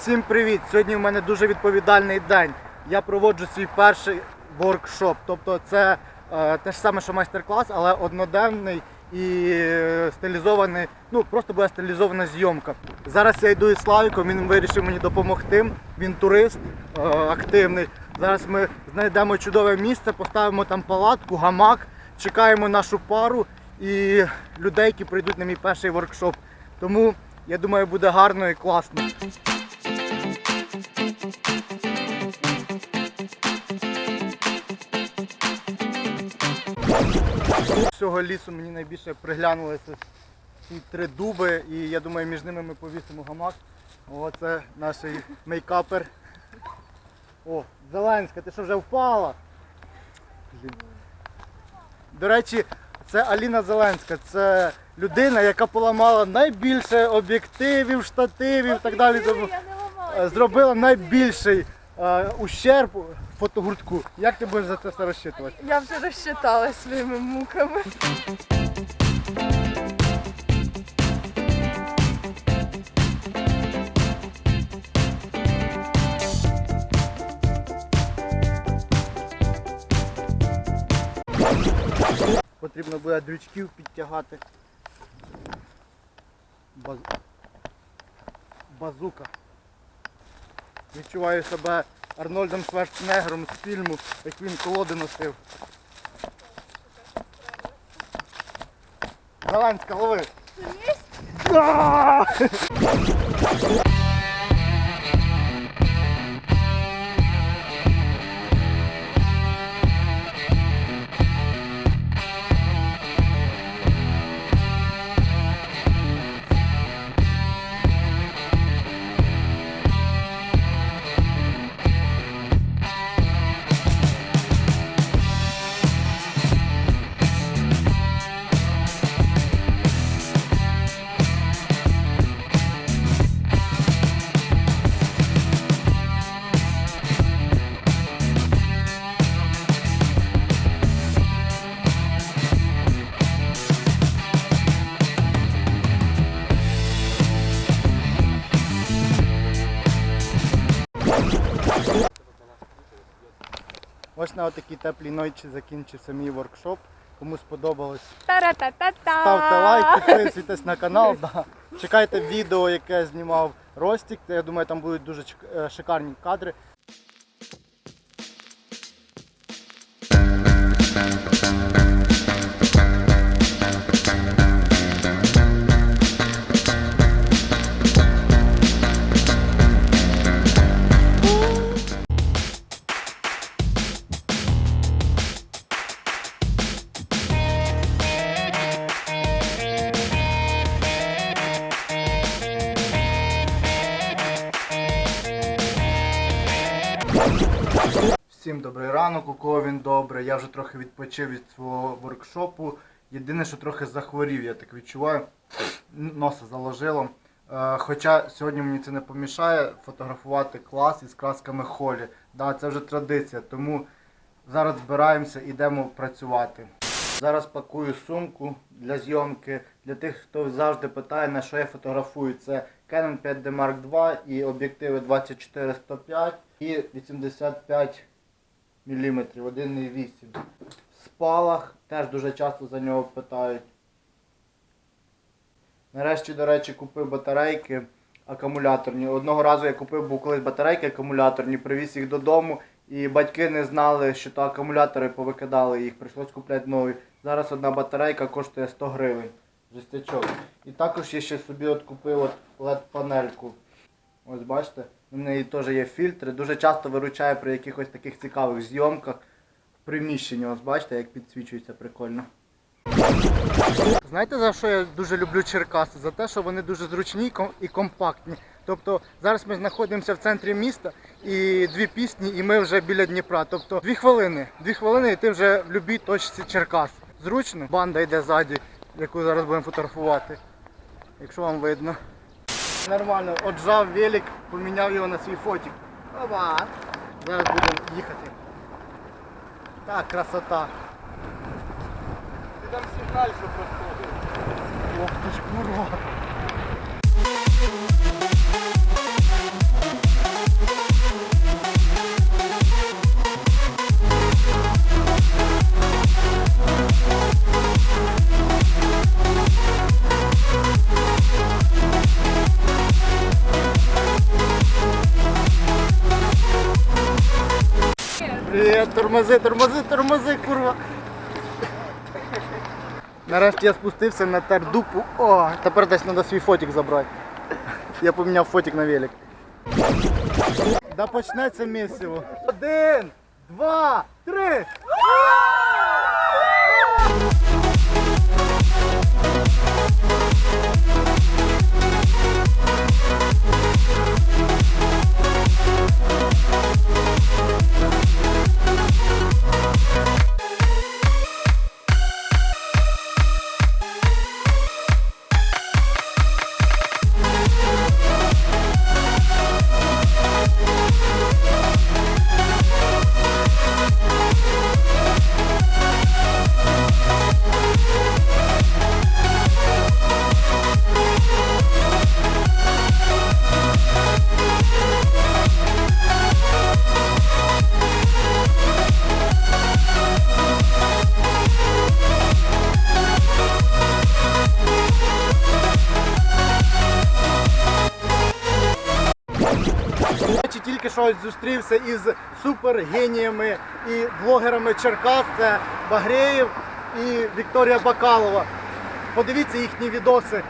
Всім привіт! Сьогодні в мене дуже відповідальний день. Я проводжу свій перший воркшоп. Тобто це е, те ж саме, що майстер-клас, але одноденний і е, стилізований, ну просто буде стилізована зйомка. Зараз я йду із Славіком, він вирішив мені допомогти. Він турист е, активний. Зараз ми знайдемо чудове місце, поставимо там палатку, гамак, чекаємо нашу пару і людей, які прийдуть на мій перший воркшоп. Тому я думаю, буде гарно і класно. З цього лісу мені найбільше приглянулися ці три дуби, і я думаю, між ними ми повісимо гамак. Оце наш мейкапер. О, Зеленська, ти що вже впала? Блін. До речі, це Аліна Зеленська, це людина, яка поламала найбільше об'єктивів, штативів і так далі. Зробила найбільший е, ущерб фотогуртку. Як ти будеш за це все розчитувати? Я вже розчитала своїми муками. Потрібно буде дрючків підтягати. Баз... Базука. Відчуваю себе Арнольдом Шварценеггером з фільму, як він колоди носив. Зеленська, лови! Да! На такій теплій ночі закінчився мій воркшоп. Кому сподобалось, Та-ра-та-та-та. ставте лайк, підписуйтесь на канал. Да. Чекайте відео, яке знімав Ростік. Я думаю, там будуть дуже чек- е, шикарні кадри. Всім добрий ранок, у кого він добре. Я вже трохи відпочив від свого воркшопу. Єдине, що трохи захворів, я так відчуваю. Носа заложило. Е, Хоча сьогодні мені це не помішає фотографувати клас із красками холі. Да, це вже традиція, тому зараз збираємося йдемо працювати. Зараз пакую сумку для зйомки. Для тих, хто завжди питає, на що я фотографую. Це Canon 5D Mark II і об'єктиви 24-105 і 85 мм, 1,8. Спалах теж дуже часто за нього питають. Нарешті, до речі, купив батарейки акумуляторні. Одного разу я купив був колись батарейки акумуляторні, привіз їх додому, і батьки не знали, що то акумулятори повикидали їх, прийшлось купляти нові. Зараз одна батарейка коштує 100 гривень. Жестячок. І також я ще собі от купив от LED-панельку. Ось бачите, у неї теж є фільтри. Дуже часто виручає при якихось таких цікавих зйомках в приміщенні. Ось бачите, як підсвічується прикольно. Знаєте за що я дуже люблю Черкаси? За те, що вони дуже зручні і компактні. Тобто зараз ми знаходимося в центрі міста і дві пісні, і ми вже біля Дніпра. Тобто дві хвилини. Дві хвилини і ти вже в будь-якій точці Черкас. Зручно, банда йде ззаді, яку зараз будемо фотографувати. Якщо вам видно. Нормально, отжав велик, поміняв його на свій фотик. Опа! Зараз будемо їхати. Так, красота там сигналь, що проходить. Ох ты ж курва. Привет, тормози, тормози, тормози, курва. Нарешті я спустився на тердупу. О, тепер десь треба свій фотик забрати. Я поміняв фотик на велик. Да почнеться місиво. Один, два, три. Чи тільки що зустрівся із супергеніями і блогерами Черкас, це Багреєв і Вікторія Бакалова. Подивіться їхні відоси.